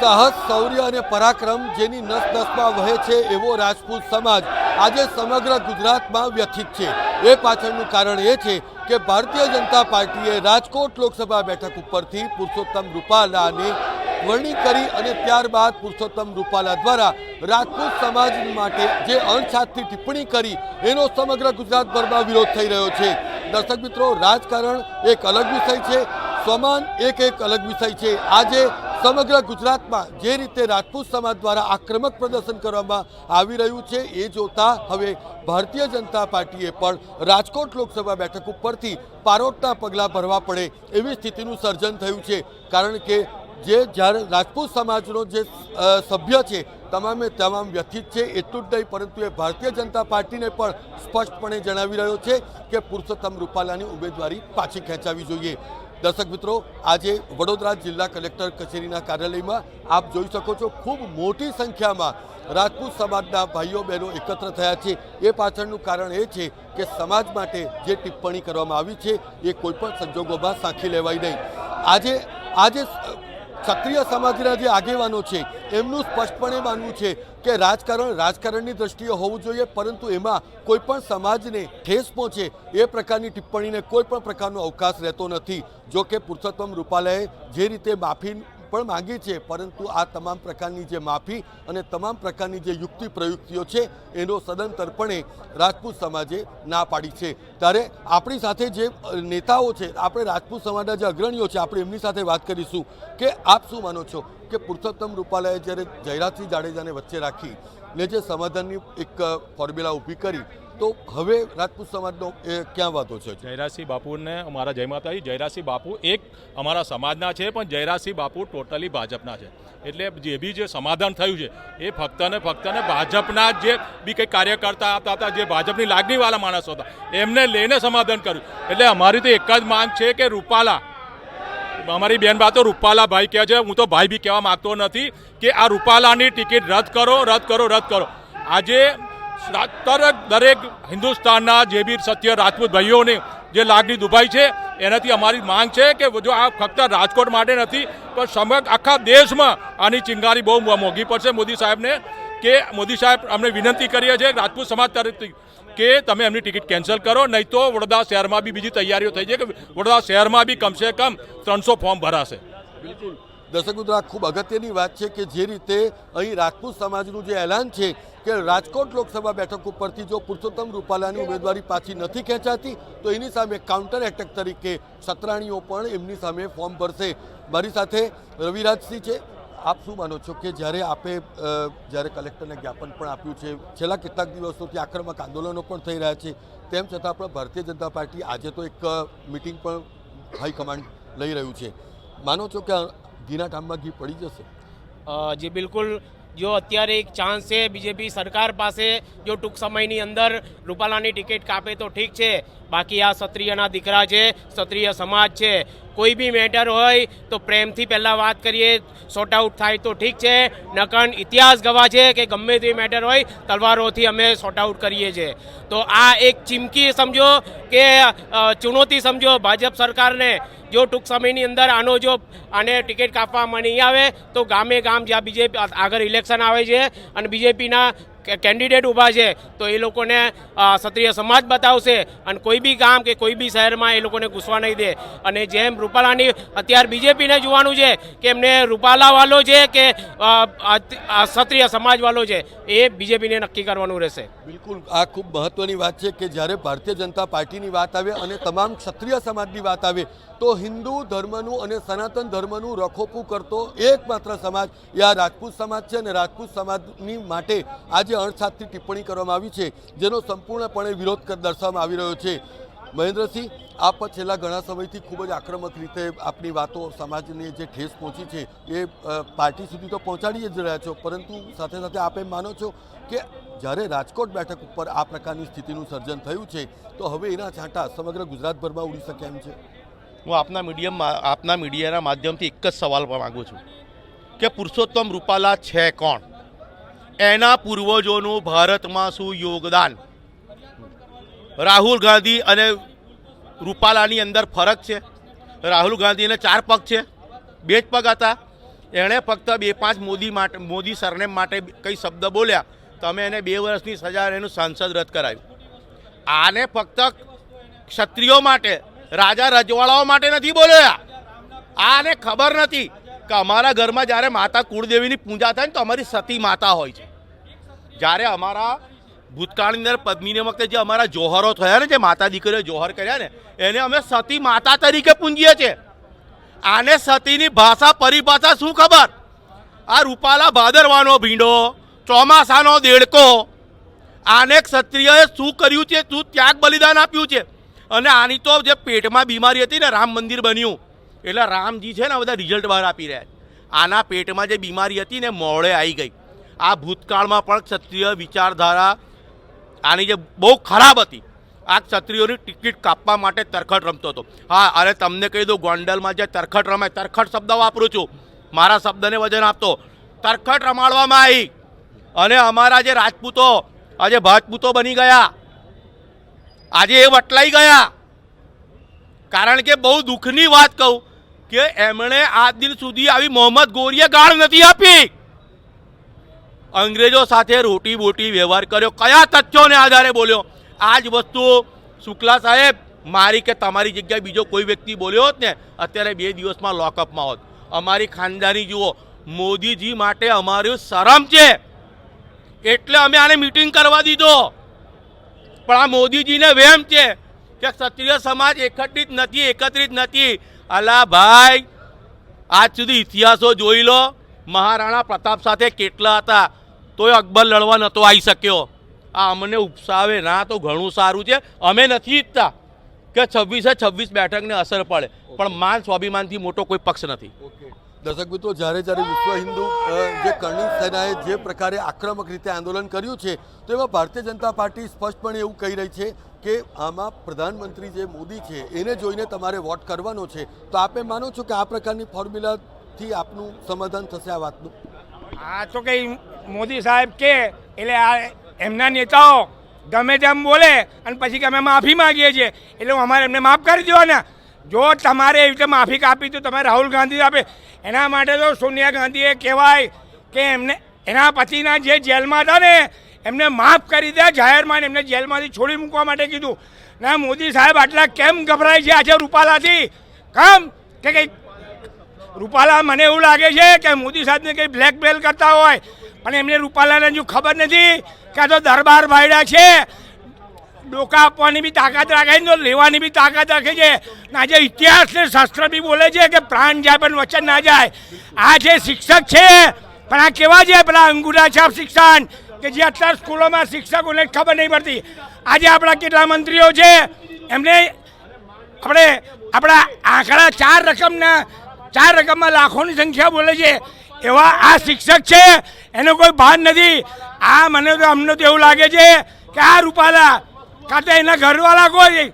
સાહસ, શૌર્ય અને પરાક્રમ જેની નસ નસમાં વહે છે એવો રાજપૂત સમાજ આજે સમગ્ર ગુજરાતમાં વ્યથિત છે. એ પાછળનું કારણ એ છે કે ભારતીય જનતા પાર્ટીએ રાજકોટ લોકસભા બેઠક ઉપરથી પુરુષોત્તમ રૂપાલાને વરણી કરી અને ત્યારબાદ પુરુષોત્તમ રૂપાલા દ્વારા રાજપૂત સમાજ માટે જે અણછાતથી ટિપ્પણી કરી, એનો સમગ્ર ગુજરાતભરમાં વિરોધ થઈ રહ્યો છે. દર્શક મિત્રો, રાજકારણ એક અલગ વિષય છે, સમાન એક એક અલગ વિષય છે. આજે સમગ્ર ગુજરાતમાં જે રીતે રાજપૂત સમાજ દ્વારા આક્રમક પ્રદર્શન કરવામાં આવી રહ્યું છે, એ જોતા હવે ભારતીય જનતા પાર્ટીએ પણ રાજકોટ લોકસભા બેઠક ઉપરથી પારોટના પગલાં ભરવા પડે એવી સ્થિતિનું સર્જન થયું છે. કારણ કે જે જ્યારે રાજપૂત સમાજનો જે સભ્ય છે, તમામે તમામ વ્યથિત છે, એટલું જ નહીં, પરંતુ એ ભારતીય જનતા પાર્ટીને પણ સ્પષ્ટપણે જણાવી રહ્યો છે કે પુરુષોત્તમ રૂપાલાની ઉમેદવારી પાછી ખેંચાવી જોઈએ. દર્શક મિત્રો, આજે વડોદરા જિલ્લા કલેક્ટર કચેરીના કાર્યાલયમાં આપ જોઈ શકો છો, ખૂબ મોટી સંખ્યામાં રાજપૂત સમાજના ભાઈઓ બહેનો એકત્ર થયા છે. એ પાછળનું કારણ એ છે કે સમાજ માટે જે ટિપ્પણી કરવામાં આવી છે, એ કોઈપણ સંજોગોમાં સાંખી લેવાય નહીં. આજે આજે ક્ષત્રિય સમાજના જે આગેવાનો છે, એમનું સ્પષ્ટપણે માનવું છે કે રાજકારણ રાજકારણની દ્રષ્ટિએ હોવું જોઈએ, પરંતુ એમાં કોઈ પણ સમાજને ઠેસ પહોંચે એ પ્રકારની ટિપ્પણીને કોઈ પણ પ્રકારનો અવકાશ રહેતો નથી. જો કે પુરુષોત્તમ રૂપાલાએ જે રીતે માફી પણ માંગી છે, પરંતુ આ તમામ પ્રકારની જે માફી અને તમામ પ્રકારની જે યુક્તિ પ્રયુક્તિઓ છે, એનો સદંતરપણે રાજપૂત સમાજે ના પાડી છે. ત્યારે આપણી સાથે જે નેતાઓ છે, આપણે રાજપૂત સમાજના જે અગ્રણીઓ છે, આપણે એમની સાથે વાત કરીશું કે આપ શું માનો છો કે પુરુષોત્તમ રૂપાલાએ જ્યારે જયરાજસિંહ જાડેજાને વચ્ચે રાખી ને જે સમાધાનની એક ફોર્મ્યુલા ઊભી કરી તો હવે રાજપૂત સમાજનો એ ક્યાં વાતો છે? જયરાજસિંહ બાપુને અમારા જય માતાજી, જયરાજસિંહ બાપુ એક અમારા સમાજના છે, પણ જયરાજસિંહ બાપુ ટોટલી ભાજપના છે. એટલે જે બી જે સમાધાન થયું છે, એ ફક્ત ને ફક્ત ને ભાજપના જે બી કંઈ કાર્યકર્તા આપતા હતા જે ભાજપની લાગણીવાળા માણસો હતા, એમને લઈને સમાધાન કર્યું. એટલે અમારી તો એક જ માંગ છે કે રૂપાલા, અમારી બેન બા તો રૂપાલા ભાઈ કહે છે, હું તો ભાઈ બી કહેવા માંગતો નથી કે આ રૂપાલાની ટિકિટ રદ કરો રદ કરો રદ કરો. આજે દરેક દરેક હિન્દુસ્તાનના જે બી સત્ય રાજપૂત ભાઈઓને જે લાગણી દુભાઈ છે, એનાથી અમારી માંગ છે કે જો આ ફક્ત રાજકોટ માટે નથી, પણ સમગ્ર આખા દેશમાં આની ચિંગારી બહુ મોંઘી પડશે. મોદી સાહેબને કે મોદી સાહેબ, અમને વિનંતી કરીએ છીએ રાજપૂત સમાજ તરફથી કે તમે એમની ટિકિટ કેન્સલ કરો, નહીં તો વડોદરા શહેરમાં બી બીજી તૈયારીઓ થઈ છે કે વડોદરા શહેરમાં બી કમસે કમ ત્રણસો ફોર્મ ભરાશે. બિલકુલ. દર્શક મિત્રો, આ ખૂબ અગત્યની વાત છે કે જે રીતે અહીં રાજપૂત સમાજનું જે એલાન છે કે રાજકોટ લોકસભા બેઠક ઉપરથી જો પુરુષોત્તમ રૂપાલાની ઉમેદવારી પાછી નથી ખેંચાતી, તો એની સામે કાઉન્ટર એટેક તરીકે સતરાણીઓ પણ એમની સામે ફોર્મ ભરશે. મારી સાથે રવિરાજસિંહ છે. આપ શું માનો છો કે જ્યારે આપે જ્યારે કલેક્ટરને જ્ઞાપન પણ આપ્યું છે, છેલ્લા કેટલાક દિવસોથી આક્રમક આંદોલનો પણ થઈ રહ્યા છે, તેમ છતાં પણ ભારતીય જનતા પાર્ટી આજે તો એક મિટિંગ પણ હાઈકમાન્ડ લઈ રહ્યું છે. માનો છો કે ઘીના ગામમાં ઘી પડી જશે? જે, બિલકુલ. જો અત્યારે એક ચાન્સ છે બીજેપી સરકાર પાસે, જો ટૂંક સમયની અંદર રૂપાલાની ટિકિટ કાપે તો ઠીક છે. બાકી આ ક્ષત્રિયના દીકરા છે, ક્ષત્રિય સમાજ છે. કોઈ બી મેટર હોય તો પ્રેમથી પહેલાં વાત કરીએ સોર્ટ આઉટ થાય તો ઠીક છે. નકન ઇતિહાસ ગવા છે કે ગમે તે મેટર હોય, તલવારોથી અમે સોર્ટ આઉટ કરીએ છીએ. તો આ એક ચીમકી સમજો કે ચુનૌતી સમજો ભાજપ સરકારને. જો ટૂંક સમયની અંદર આનો જો આને ટિકિટ કાપવામાં નહીં આવે, તો ગામે ગામ જ્યાં બીજેપી, આગળ ઇલેક્શન આવે છે, અને બીજેપીના કેન્ડિડેટ ઊભા છે, તો એ લોકોને ક્ષત્રિય સમાજ બતાવશે અને કોઈ બી ગામ કે કોઈ બી શહેરમાં એ લોકોને ઘૂસવા નહીં દે. અને જેમ રૂપાલાની, અત્યારે બીજેપીને જોવાનું છે કે એમને રૂપાલાવાલો છે કે ક્ષત્રિય સમાજવાલો છે, એ બીજેપીને નક્કી કરવાનું રહેશે. બિલકુલ, આ ખૂબ મહત્વની વાત છે કે જ્યારે ભારતીય જનતા પાર્ટીની વાત આવે અને તમામ ક્ષત્રિય સમાજની વાત આવે તો હિન્દુ ધર્મનું અને સનાતન ધર્મનું રખોપું કરતો એકમાત્ર સમાજ એ આ રાજપૂત સમાજ છે અને રાજપૂત સમાજની માટે આજે અણસાદથી ટિપ્પણી કરવામાં આવી છે, જેનો સંપૂર્ણપણે વિરોધ દર્શાવવામાં આવી રહ્યો છે. મહેન્દ્રસિંહ, આપ છેલ્લા ઘણા સમયથી ખૂબ જ આક્રમક રીતે આપની વાતો સમાજને જે ઠેસ પહોંચી છે, એ પાર્ટી સુધી તો પહોંચાડી જ રહ્યા છો, પરંતુ સાથે સાથે આપ એમ માનો છો કે જ્યારે રાજકોટ બેઠક ઉપર આ પ્રકારની સ્થિતિનું સર્જન થયું છે, તો હવે એના છાંટા સમગ્ર ગુજરાતભરમાં ઉડી શકે એમ છે. હું આપના મીડિયમ આપના મીડિયાના માધ્યમથી એક જ સવાલ માગું છું કે પુરુષોત્તમ રૂપાલા છે કોણ? એના પૂર્વજોનું ભારતમાં શું યોગદાન? રાહુલ ગાંધી અને રૂપાલાની અંદર ફરક છે. રાહુલ ગાંધીને ચાર પગ છે. બે જ પગ હતા. એણે ફક્ત બે પાંચ મોદી માટે મોદી સરનેમ માટે કઈ શબ્દ બોલ્યા. તમે એને બે વર્ષની સજા એનું સાંસદ રદ કરાવ્યું. આને ફક્ત ક્ષત્રિયો માટે રાજા રજવાડાઓ માટે નથી બોલ્યા. આને ખબર નથી કે અમારા ઘરમાં જ્યારે માતા કુળદેવીની પૂજા થાય ને તો અમારી સતી માતા હોય છે. જ્યારે અમારા ભૂતકાળની અંદર પદ્મીને વખતે જે અમારા જોહરો થયા ને, જે માતા દીકરીઓ જોહર કર્યા ને, એને અમે સતી માતા તરીકે પૂંજીએ છીએ. આને સતીની ભાષા પરિભાષા શું ખબર? આ રૂપાલા ભાદરવાનો ભીંડો, ચોમાસાનો દેડકો, આને ક્ષત્રિયએ શું કર્યું છે? શું ત્યાગ બલિદાન આપ્યું છે? અને આની તો જે પેટમાં બીમારી હતી ને, રામ મંદિર બન્યું. એટલે રામજી છે ને બધા રિઝલ્ટ બહાર આપી રહ્યા આના પેટમાં જે બીમારી હતી ને, મોડે આવી ગઈ. આ ભૂતકાળમાં પણ ક્ષત્રિય વિચારધારા આની જે બહુ ખરાબ હતી. આ ક્ષત્રિયોની ટિકિટ કાપવા માટે તરખટ રમતો હતો. હા, અરે તમને કહી દઉં, ગોંડલમાં જે તરખટ રમાય તરખટ શબ્દ વાપરું છું. મારા શબ્દને વજન આપતો. તરખટ રમાડવામાં આવી. અને અમારા જે રાજપૂતો આજે ભાજપૂતો બની ગયા આજે એ વટલાઈ ગયા. કારણ કે બહુ દુઃખની વાત કહું કે એમણે આજ દિન સુધી આવી મોહમ્મદ ગોરીએ ગાળ નથી આપી. અંગ્રેજો સાથે રોટી બોટી વ્યવહાર કર્યો. કયા તથ્યોને આધારે બોલ્યો? આ જ વસ્તુ શુક્લા સાહેબ, મારી કે તમારી જગ્યાએ બીજો કોઈ વ્યક્તિ બોલ્યો હોત ને, અત્યારે બે દિવસમાં લોકઅપમાં હોત. અમારી ખાનદાની જુઓ, મોદીજી માટે અમારું શરમ છે. એટલે અમે આને મીટિંગ કરવા દીધો. પણ આ મોદીજીને વેમ છે કે ક્ષત્રિય સમાજ એકત્રિત નથી એકત્રિત નથી. અલા ભાઈ, આજ સુધી ઇતિહાસો જોઈ લો. મહારાણા પ્રતાપ સાથે કેટલા હતા? તોય અકબર લડવા નહોતો આવી શક્યો. આ અમને ઉપસાવે ના તો ઘણું સારું છે. અમે નથી ઈચ્છતા કે છવ્વીસે છવ્વીસ બેઠકને અસર પડે. પણ માન સ્વાભિમાનથી મોટો કોઈ પક્ષ નથી. દર્શક મિત્રો, જ્યારે જ્યારે વિશ્વ હિન્દુ જે કરણી સેનાએ જે પ્રકારે આક્રમક રીતે આંદોલન કર્યું છે, તો એમાં ભારતીય જનતા પાર્ટી સ્પષ્ટપણે એવું કહી રહી છે કે આમાં પ્રધાનમંત્રી જે મોદી છે, એને જોઈને તમારે વોટ કરવાનો છે. તો આપે માનો છો કે આ પ્રકારની ફોર્મ્યુલાથી આપનું સમાધાન થશે આ વાતનું? આ તો કઈ મોદી સાહેબ કે, એટલે આ એમના નેતાઓ ગમે તેમ બોલે અને પછી કે અમે માફી માગીએ છીએ. એટલે અમારે એમને માફ કરી દેવાના. જો તમારે એવી રીતે માફી કાપી તો તમે રાહુલ ગાંધી આપે. એના માટે તો સોનિયા ગાંધીએ કહેવાય કે એમને, એના પતિના જે જેલમાં હતા ને, એમને માફ કરી દે જાહેરમાં એમને જેલમાંથી છોડી મૂકવા માટે કીધું. ના મોદી સાહેબ આટલા કેમ ગભરાય છે આજે રૂપાલાથી? કામ? કે કંઈક રૂપાલા મને એવું લાગે છે કે મોદી સાહેબને કંઈ બ્લેકમેલ કરતા હોય. પણ એમને રૂપાલાને હજુ ખબર નથી કે આ તો દરબાર ભાઈડા છે. ડોકા આપવાની બી તાકાત રાખે છે લેવાની બી તાકાત રાખે છે. આજે ઇતિહાસ ને શાસ્ત્ર બી બોલે છે કે પ્રાણ જાય પણ વચન ના જાય. આ જે શિક્ષક છે, પણ આ કેવા છે પેલા અંગૂઠા છાપ શિક્ષણ, કે જે અત્યારે સ્કૂલોમાં શિક્ષકોને ખબર નહીં પડતી. આજે આપણા કેટલા મંત્રીઓ છે, એમને આપણે, આપણા આંકડા ચાર રકમના, ચાર રકમમાં લાખોની સંખ્યા બોલે છે. એવા આ શિક્ષક છે, એનો કોઈ ભાન નથી. આ મને તો અમને તો એવું લાગે છે કે આ રૂપાલા કાં તો એના ઘરવાળા કોઈ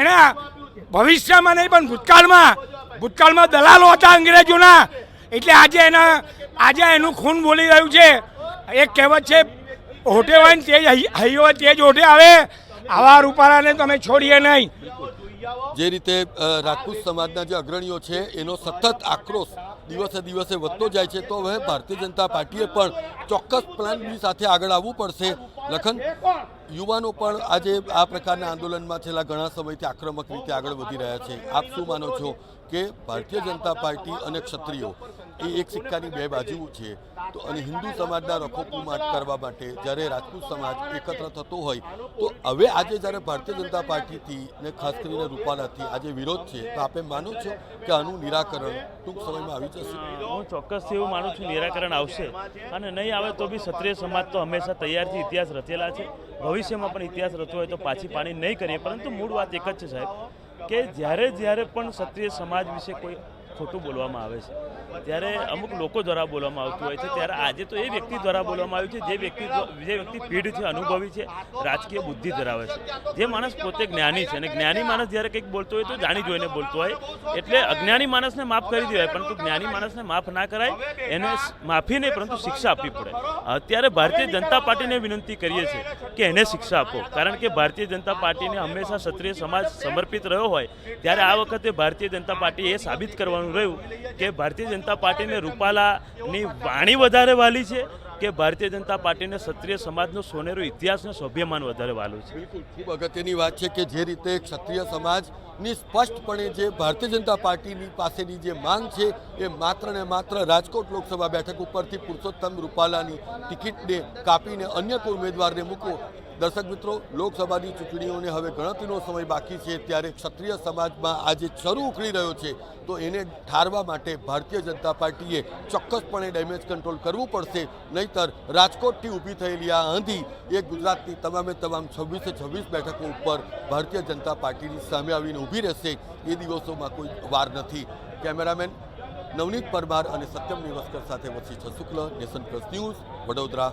એના ભવિષ્યમાં નહીં, પણ ભૂતકાળમાં. ભૂતકાળમાં દલાલો હતા અંગ્રેજોના. એટલે આજે એના, આજે એનું ખૂન બોલી રહ્યું છે. એક કહેવત છે હોટે હોય ને તેજ હૈયો તેજ હોટે આવે. આવા રૂપાલાને તમે છોડીએ નહીં. જે રીતે રાજપૂત સમાજના જે અગ્રણીઓ છે, એનો સતત આક્રોશ દિવસે દિવસે વધતો જાય છે, તો હવે ભારતીય જનતા પાર્ટીએ પણ ચોક્કસ પ્લાન બી સાથે આગળ આવવું પડશે. લખન, યુવાનો પણ આજે આ પ્રકારના આંદોલનમાં છેલ્લા ઘણા સમયથી આક્રમક રીતે આગળ વધી રહ્યા છે. આપ શું માનો છો કે ભારતીય જનતા પાર્ટી અને ક્ષત્રિયો એ એક સિક્કાની બે બાજુ છે. તો અને હિન્દુ સમાજના રખોપુમાટ કરવા માટે જ્યારે રાજપૂત સમાજ એકત્ર થતો હોય, તો હવે આજે જ્યારે ભારતીય જનતા પાર્ટીથી ને ખાસ કરીને રૂપાલાથી આજે વિરોધ છે, તો આપે માનો છો કે આનું નિરાકરણ ટૂંક સમયમાં આવી જશે? હું ચોક્કસથી એવું માનું છું નિરાકરણ આવશે. અને નહીં આવે તો બી ક્ષત્રિય સમાજ તો હંમેશા તૈયારથી ઇતિહાસ રચેલા છે. ભવિષ્યમાં પણ ઇતિહાસ રચવો હોય તો પાછી પાણી નહીં કરીએ. પરંતુ મૂળ વાત એક જ છે સાહેબ, કે જ્યારે જ્યારે પણ ક્ષત્રિય સમાજ વિશે કોઈ ખોટું બોલવામાં આવે છે ત્યારે અમુક લોકો દ્વારા બોલવામાં આવતું હોય છે, ત્યારે આજે તો એ વ્યક્તિ દ્વારા બોલવામાં આવ્યું છે, જે વ્યક્તિ જે વ્યક્તિ પીઢ છે, અનુભવી છે, રાજકીય બુદ્ધિ ધરાવે છે. જે માણસ પોતે જ્ઞાની છે અને જ્ઞાની માણસ જ્યારે કંઈક બોલતો હોય તો જાણી જોઈને બોલતો હોય. એટલે અજ્ઞાની માણસને માફ કરી દેવાય, પરંતુ જ્ઞાની માણસને માફ ના કરાય, એને માફી નહીં, પરંતુ શિક્ષા આપવી પડે. અત્યારે ભારતીય જનતા પાર્ટીને વિનંતી કરીએ છીએ કે એને શિક્ષા આપો, કારણ કે ભારતીય જનતા પાર્ટીને હંમેશા ક્ષત્રિય સમાજ સમર્પિત રહ્યો હોય, ત્યારે આ વખતે ભારતીય જનતા પાર્ટી એ સાબિત કરવાનું રહ્યું કે ભારતીય જનતા પાર્ટીને રૂપાલાની વાણી વધારે વાલી છે કે ભારતીય જનતા પાર્ટીને ક્ષત્રિય સમાજનો સોનેરો ઇતિહાસનો સભ્યમાન વધારે વાલું છે? ખૂબ અગત્યની વાત છે કે જે રીતે ક્ષત્રિય સમાજની સ્પષ્ટપણે જે ભારતીય જનતા પાર્ટીની પાસેની જે માંગ છે એ માત્ર ને માત્ર રાજકોટ લોકસભા બેઠક ઉપરથી પુરુષોત્તમ રૂપાલાની ટિકિટને કાપીને અન્ય કોઈ ઉમેદવારને મૂકો દર્શક મિત્રો, લોકસભાની ચૂંટણીઓને હવે ગણતરીનો સમય બાકી છે ત્યારે ક્ષત્રિય સમાજમાં આજે શરૂ ઉકળી રહ્યો છે. તો એને ઠારવા માટે ભારતીય જનતા પાર્ટીએ ચોક્કસપણે ડેમેજ કંટ્રોલ કરવું પડશે. નહીતર રાજકોટથી ઊભી થયેલી આ આંધી એ ગુજરાતની તમામે તમામ છવ્વીસે છવ્વીસ બેઠકો ઉપર ભારતીય જનતા પાર્ટીની સામે આવીને ઊભી રહેશે એ દિવસોમાં કોઈ વાર નથી. કેમેરામેન નવનીત પરમાર અને સત્યમ નિવાસકર સાથે વસી Shukla nation plus news Vadodara.